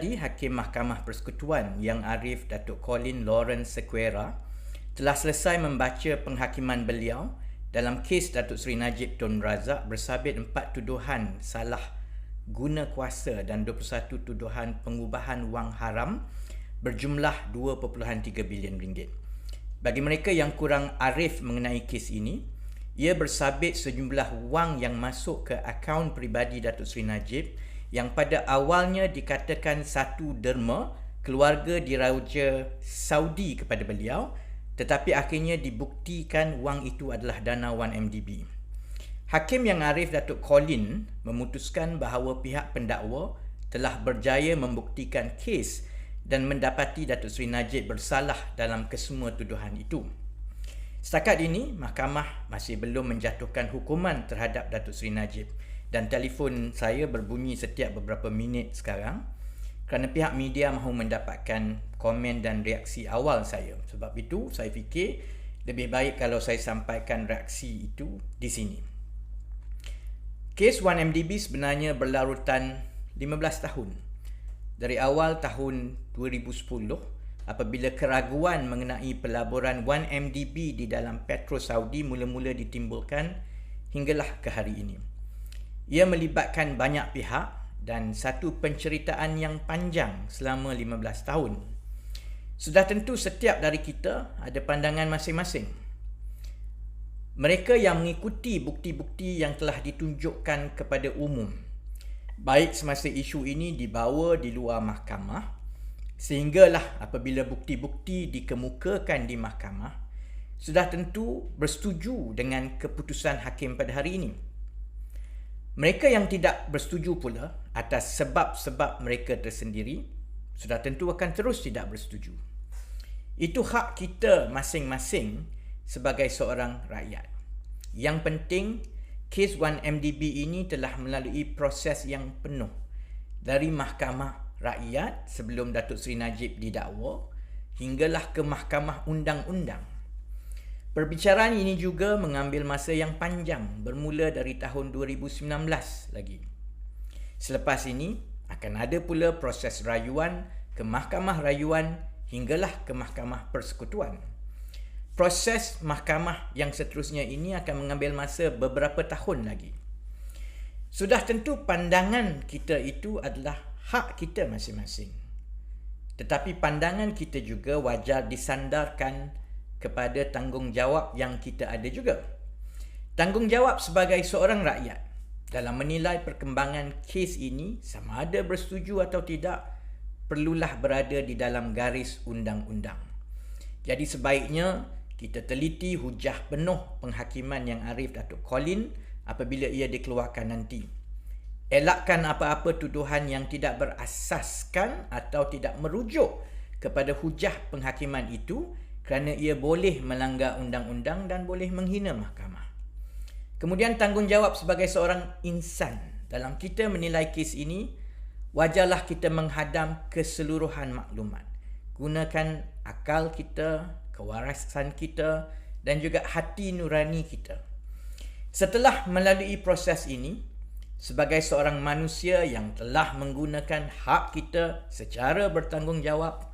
Tadi Hakim Mahkamah Persekutuan Yang Arif Datuk Colin Lawrence Sequera telah selesai membaca penghakiman beliau dalam kes Datuk Seri Najib Tun Razak bersabit empat tuduhan salah guna kuasa dan 21 tuduhan pengubahan wang haram berjumlah 2.3 bilion ringgit. Bagi mereka yang kurang arif mengenai kes ini, ia bersabit sejumlah wang yang masuk ke akaun peribadi Datuk Seri Najib yang pada awalnya dikatakan satu derma keluarga diraja Saudi kepada beliau tetapi akhirnya dibuktikan wang itu adalah dana 1MDB. Hakim yang arif Datuk Colin memutuskan bahawa pihak pendakwa telah berjaya membuktikan kes dan mendapati Datuk Seri Najib bersalah dalam kesemua tuduhan itu. Setakat ini, mahkamah masih belum menjatuhkan hukuman terhadap Datuk Seri Najib dan telefon saya berbunyi setiap beberapa minit sekarang kerana pihak media mahu mendapatkan komen dan reaksi awal saya. Sebab itu saya fikir lebih baik kalau saya sampaikan reaksi itu di sini. Kes 1MDB sebenarnya berlarutan 15 tahun. Dari awal tahun 2010 apabila keraguan mengenai pelaburan 1MDB di dalam Petro Saudi mula-mula ditimbulkan hinggalah ke hari ini. Ia melibatkan banyak pihak dan satu penceritaan yang panjang selama 15 tahun. Sudah tentu setiap dari kita ada pandangan masing-masing. Mereka yang mengikuti bukti-bukti yang telah ditunjukkan kepada umum, baik semasa isu ini dibawa di luar mahkamah, sehinggalah apabila bukti-bukti dikemukakan di mahkamah, sudah tentu bersetuju dengan keputusan hakim pada hari ini. Mereka yang tidak bersetuju pula atas sebab-sebab mereka tersendiri sudah tentu akan terus tidak bersetuju. Itu hak kita masing-masing sebagai seorang rakyat. Yang penting, kes 1MDB ini telah melalui proses yang penuh dari Mahkamah Rakyat sebelum Datuk Seri Najib didakwa hinggalah ke Mahkamah Undang-Undang Perbicaraan ini juga mengambil masa yang panjang bermula dari tahun 2019 lagi. Selepas ini akan ada pula proses rayuan ke Mahkamah Rayuan hinggalah ke Mahkamah Persekutuan. Proses mahkamah yang seterusnya ini akan mengambil masa beberapa tahun lagi. Sudah tentu pandangan kita itu adalah hak kita masing-masing. Tetapi pandangan kita juga wajar disandarkan kepada tanggungjawab yang kita ada juga. Tanggungjawab sebagai seorang rakyat dalam menilai perkembangan kes ini sama ada bersetuju atau tidak perlulah berada di dalam garis undang-undang. Jadi sebaiknya kita teliti hujah penuh penghakiman yang Arif Datuk Colin apabila ia dikeluarkan nanti. Elakkan apa-apa tuduhan yang tidak berasaskan atau tidak merujuk kepada hujah penghakiman itu kerana ia boleh melanggar undang-undang dan boleh menghina mahkamah. Kemudian tanggungjawab sebagai seorang insan dalam kita menilai kes ini, wajarlah kita menghadam keseluruhan maklumat. Gunakan akal kita, kewarasan kita dan juga hati nurani kita. Setelah melalui proses ini, sebagai seorang manusia yang telah menggunakan hak kita secara bertanggungjawab,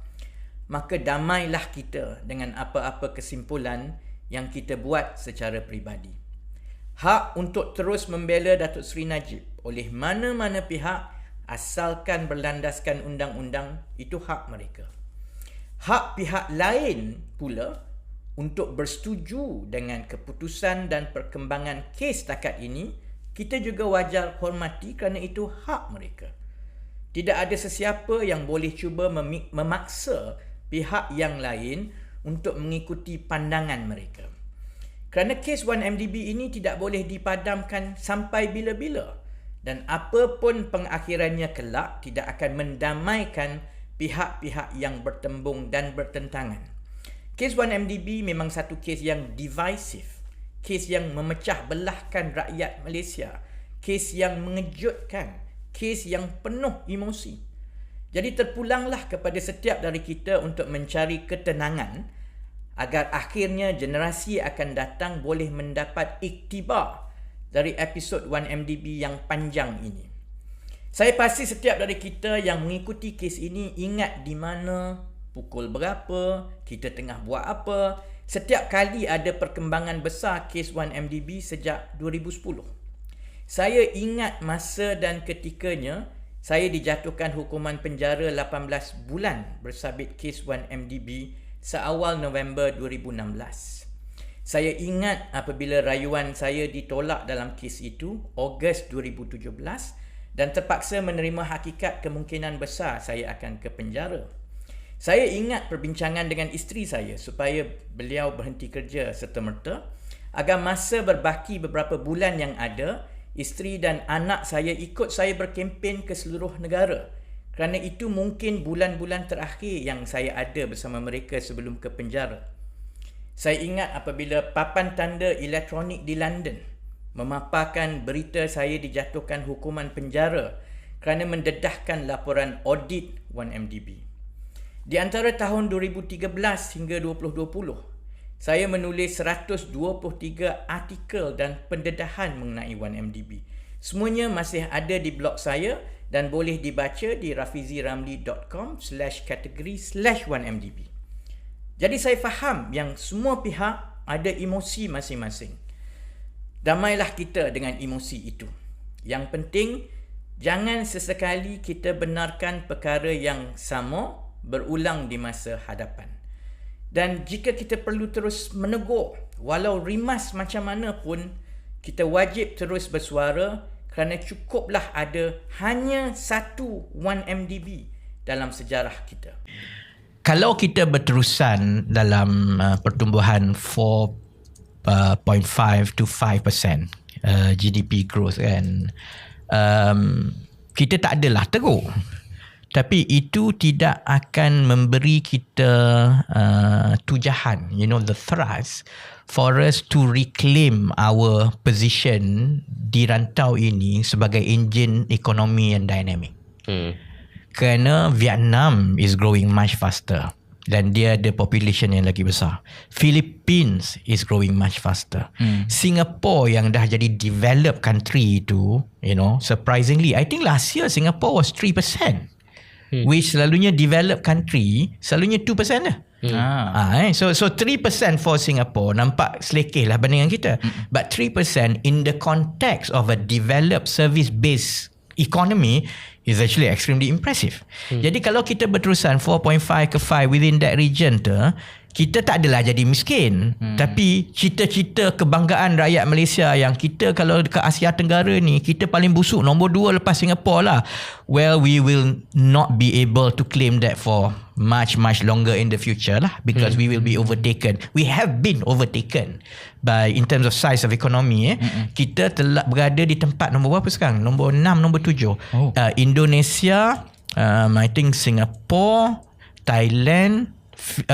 maka damailah kita dengan apa-apa kesimpulan yang kita buat secara peribadi. Hak untuk terus membela Datuk Seri Najib oleh mana-mana pihak asalkan berlandaskan undang-undang itu hak mereka. Hak pihak lain pula untuk bersetuju dengan keputusan dan perkembangan kes takat ini, kita juga wajar hormati kerana itu hak mereka. Tidak ada sesiapa yang boleh cuba memaksa pihak yang lain untuk mengikuti pandangan mereka. Kerana kes 1MDB ini tidak boleh dipadamkan sampai bila-bila dan apapun pengakhirannya kelak tidak akan mendamaikan pihak-pihak yang bertembung dan bertentangan. Kes 1MDB memang satu kes yang divisive, kes yang memecah belahkan rakyat Malaysia, kes yang mengejutkan, kes yang penuh emosi. Jadi terpulanglah kepada setiap dari kita untuk mencari ketenangan agar akhirnya generasi akan datang boleh mendapat iktibar dari episod 1MDB yang panjang ini. Saya pasti setiap dari kita yang mengikuti kes ini ingat di mana, pukul berapa, kita tengah buat apa. Setiap kali ada perkembangan besar kes 1MDB sejak 2010. Saya ingat masa dan ketikanya saya dijatuhkan hukuman penjara 18 bulan bersabit kes 1MDB seawal November 2016. Saya ingat apabila rayuan saya ditolak dalam kes itu Ogos 2017 dan terpaksa menerima hakikat kemungkinan besar saya akan ke penjara. Saya ingat perbincangan dengan isteri saya supaya beliau berhenti kerja serta-merta agar masa berbaki beberapa bulan yang ada, isteri dan anak saya ikut saya berkempen ke seluruh negara kerana itu mungkin bulan-bulan terakhir yang saya ada bersama mereka sebelum ke penjara. Saya ingat apabila papan tanda elektronik di London memaparkan berita saya dijatuhkan hukuman penjara kerana mendedahkan laporan audit 1MDB. Di antara tahun 2013 hingga 2020, saya menulis 123 artikel dan pendedahan mengenai 1MDB. Semuanya masih ada di blog saya dan boleh dibaca di rafiziramli.com slash kategori slash 1MDB. Jadi saya faham yang semua pihak ada emosi masing-masing. Damailah kita dengan emosi itu. Yang penting, jangan sesekali kita benarkan perkara yang sama berulang di masa hadapan. Dan jika kita perlu terus menegur, walau rimas macam mana pun, kita wajib terus bersuara kerana cukuplah ada hanya satu 1MDB dalam sejarah kita. Kalau kita berterusan dalam uh, pertumbuhan 4.5 uh, to 5% uh, GDP growth kan, um, kita tak adalah teruk. Tapi itu tidak akan memberi kita uh, tujahan, you know, the thrust for us to reclaim our position di rantau ini sebagai engine ekonomi yang dynamic. Hmm. Kerana Vietnam is growing much faster dan dia ada population yang lagi besar. Philippines is growing much faster. Hmm. Singapore yang dah jadi developed country itu, you know, surprisingly, I think last year Singapore was 3%. Hmm. Which selalunya developed country, selalunya 2% lah. Hmm. Ah. eh. So so 3% for Singapore nampak selekeh lah bandingan kita. Hmm. But 3% in the context of a developed service based economy is actually extremely impressive. Hmm. Jadi kalau kita berterusan 4.5 ke 5 within that region tu, kita tak adalah jadi miskin hmm. tapi cita-cita kebanggaan rakyat Malaysia yang kita kalau ke Asia Tenggara ni kita paling busuk nombor dua lepas Singapore lah well we will not be able to claim that for much much longer in the future lah because hmm. we will be overtaken we have been overtaken by in terms of size of economy eh hmm. kita telah berada di tempat nombor berapa sekarang nombor 6 nombor 7 oh. uh, Indonesia um, I think Singapore Thailand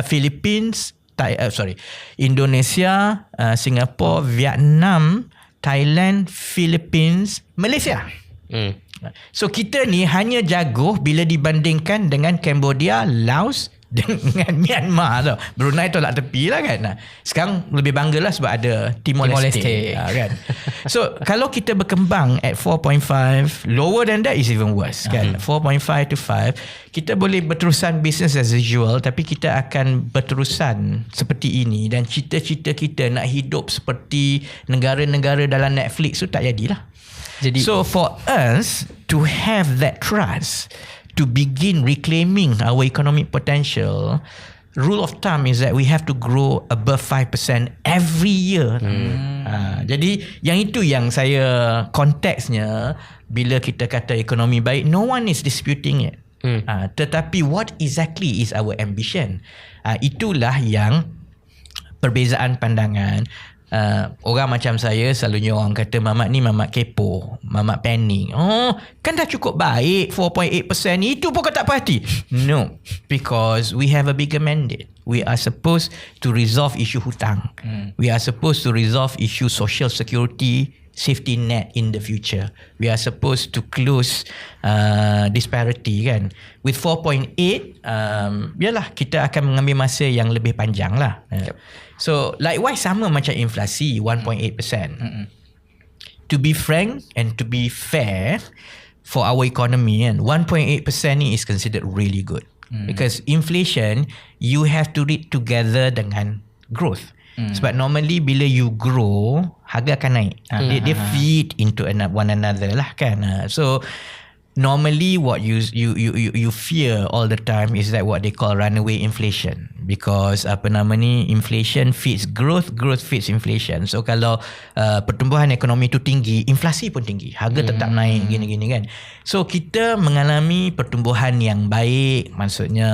Philippines, Thai, uh, sorry, Indonesia, uh, Singapore, Vietnam, Thailand, Philippines, Malaysia. Hmm. So kita ni hanya jago bila dibandingkan dengan Cambodia, Laos, dengan Myanmar tau. Brunei tolak tepi lah kan. Nah, sekarang lebih bangga lah sebab ada Timor, Timor Leste. Leste. Ha, kan? So kalau kita berkembang at 4.5, lower than that is even worse kan. Uh-huh. 4.5 to 5, kita boleh berterusan business as usual tapi kita akan berterusan seperti ini dan cita-cita kita nak hidup seperti negara-negara dalam Netflix tu tak jadilah. Jadi so for us to have that trust to begin reclaiming our economic potential, rule of thumb is that we have to grow above 5% every year. Hmm. Uh, jadi yang itu yang saya konteksnya bila kita kata ekonomi baik, no one is disputing it. Hmm. Uh, tetapi what exactly is our ambition? Uh, itulah yang perbezaan pandangan uh, orang macam saya selalunya orang kata mamat ni mamat kepo, mamat panik. Oh, kan dah cukup baik 4.8% ni itu pun kau tak perhati. No, because we have a bigger mandate. We are supposed to resolve issue hutang. Hmm. We are supposed to resolve issue social security safety net in the future. We are supposed to close uh, disparity kan. With 4.8, um, biarlah kita akan mengambil masa yang lebih panjang lah. Yep. So likewise sama macam inflasi 1.8%. Mm-hmm. To be frank and to be fair, for our economy kan 1.8% ni is considered really good mm. because inflation you have to read together dengan growth mm. sebab normally bila you grow harga akan naik. Uh-huh. dia, dia feed into one another lah kan? Uh, so normally what you you you you fear all the time is that what they call runaway inflation. Because apa nama ni inflation feeds growth growth feeds inflation. So kalau uh, pertumbuhan ekonomi tu tinggi inflasi pun tinggi. Harga tetap hmm. naik gini-gini kan? So kita mengalami pertumbuhan yang baik. Maksudnya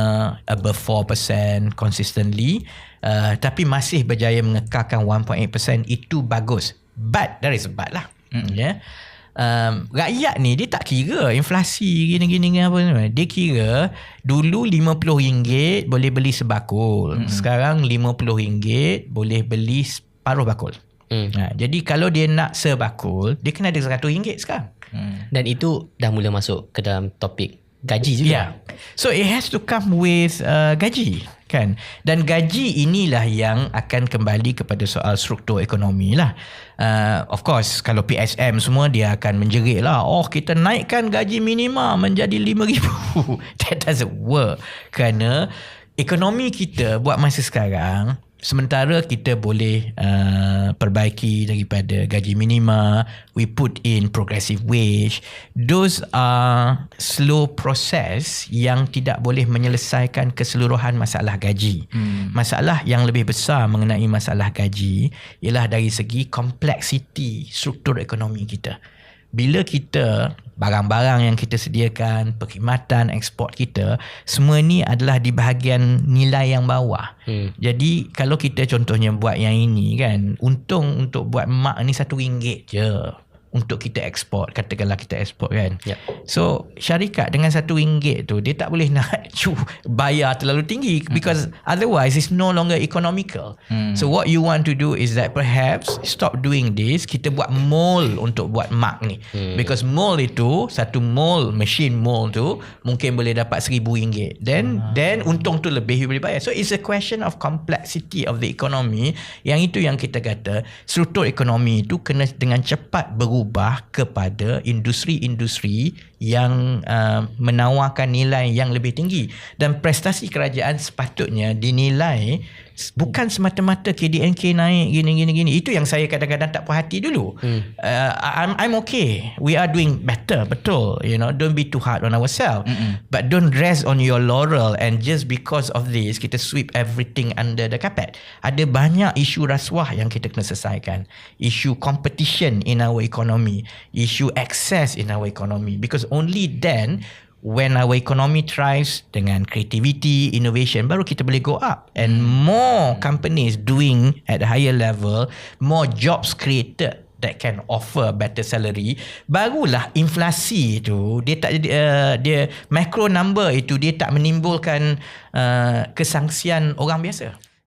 above 4% consistently uh, tapi masih berjaya mengekalkan 1.8% itu bagus but there is a but lah hmm. yeah um, rakyat ni dia tak kira inflasi gini-gini apa ni. Dia kira dulu RM50 boleh beli sebakul. Mm-hmm. Sekarang RM50 boleh beli separuh bakul. Mm. Ha, jadi kalau dia nak sebakul, dia kena ada RM100 sekarang. Mm. Dan itu dah mula masuk ke dalam topik gaji juga. Yeah. So it has to come with uh, gaji kan. Dan gaji inilah yang akan kembali kepada soal struktur ekonomi lah. Uh, of course kalau PSM semua dia akan menjerit lah. Oh kita naikkan gaji minima menjadi RM5,000. That doesn't work. Kerana ekonomi kita buat masa sekarang sementara kita boleh uh, perbaiki daripada gaji minima we put in progressive wage those are slow process yang tidak boleh menyelesaikan keseluruhan masalah gaji hmm. masalah yang lebih besar mengenai masalah gaji ialah dari segi kompleksiti struktur ekonomi kita bila kita barang-barang yang kita sediakan, perkhidmatan, ekspor kita, semua ni adalah di bahagian nilai yang bawah. Hmm. Jadi kalau kita contohnya buat yang ini kan, untung untuk buat mak ni satu ringgit je untuk kita ekspor katakanlah kita ekspor kan yep. so syarikat dengan satu ringgit tu dia tak boleh nak cu, bayar terlalu tinggi mm-hmm. because otherwise it's no longer economical mm. so what you want to do is that perhaps stop doing this kita buat mold untuk buat mak ni mm. because mold itu satu mold machine mold tu mungkin boleh dapat seribu ringgit then mm. then untung tu lebih you boleh bayar so it's a question of complexity of the economy yang itu yang kita kata struktur ekonomi itu kena dengan cepat berubah berubah kepada industri-industri yang uh, menawarkan nilai yang lebih tinggi. Dan prestasi kerajaan sepatutnya dinilai bukan semata-mata KDNK naik gini gini gini. Itu yang saya kadang-kadang tak puas hati dulu. Hmm. uh, I'm I'm okay. We are doing better betul. You know don't be too hard on ourselves. Mm-mm. but don't rest on your laurel and just because of this kita sweep everything under the carpet. Ada banyak isu rasuah yang kita kena selesaikan. Isu competition in our economy. Isu access in our economy. Because only then when our economy thrives dengan creativity, innovation, baru kita boleh go up. And more companies doing at a higher level, more jobs created that can offer better salary barulah inflasi itu dia tak uh, dia macro number itu dia tak menimbulkan uh, kesangsian orang biasa